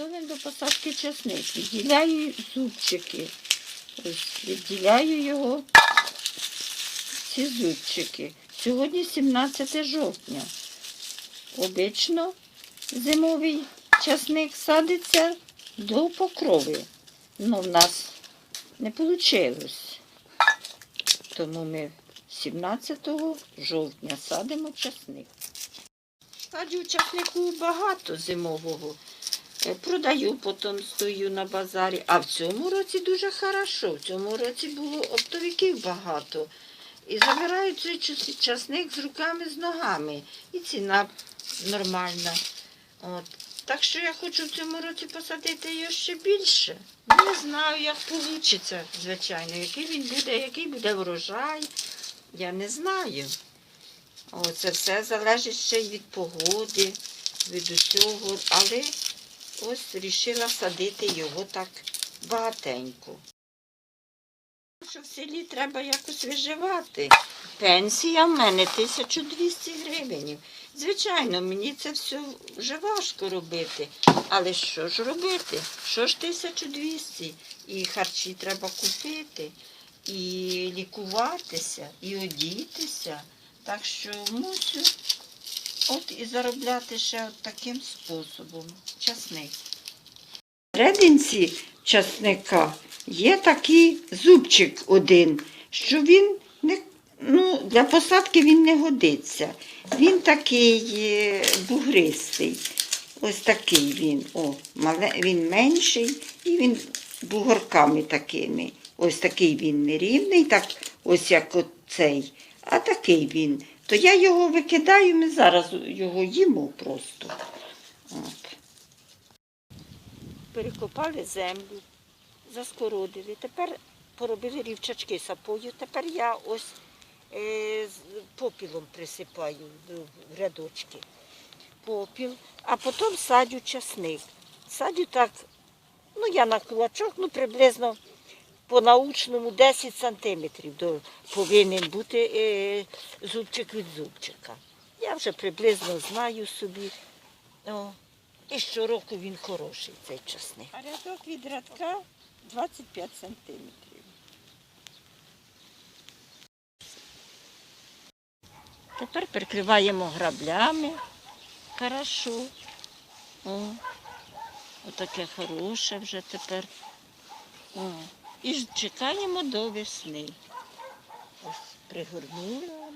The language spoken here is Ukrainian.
Готовим до посадки часник. Відділяю зубчики. Ось відділяю його ці зубчики. Сьогодні 17 жовтня. Обично зимовий часник садиться до покрови. Ну, в нас не вийшло. Тому ми 17 жовтня садимо часник. Саджу часнику багато зимового. Е, Продаю, потім стою на базарі. А в цьому році дуже хорошо. В цьому році було оптовиків багато. І забирають цей часник з руками, з ногами. І ціна нормальна. От. Так що я хочу в цьому році посадити його ще більше. Не знаю, як вийде, звичайно, який він буде, який буде врожай. Я не знаю. О, це все залежить ще й від погоди, від усього. Але ось вирішила садити його так багатенько. Що в селі треба якось виживати. Пенсія в мене 1200 гривень. Звичайно, мені це все вже важко робити. Але що ж робити? Що ж 1200? І харчі треба купити, і лікуватися, і одітися. Так що мусю от і заробляти ще от таким способом. Часник. Рединці часника є такий зубчик один, що він не, ну, для посадки він не годиться. Він такий е, бугристий. Ось такий він. О, він менший і він бугорками такими. Ось такий він нерівний, так ось як оцей. А такий він. То я його викидаю, ми зараз його їмо просто. От. Перекопали землю, заскородили. Тепер поробили рівчачки сапою. Тепер я ось е, попілом присипаю в рядочки. Попіл, а потім садю часник. Садю так, ну я на кулачок, ну приблизно по-научному 10 сантиметрів повинен бути е, зубчик від зубчика. Я вже приблизно знаю собі. О, і щороку він хороший, цей часник. А рядок від рядка 25 сантиметрів. Тепер прикриваємо граблями. Хорошо. О, отаке хороше вже тепер. О. І чекаємо до весни. Ось пригорнула.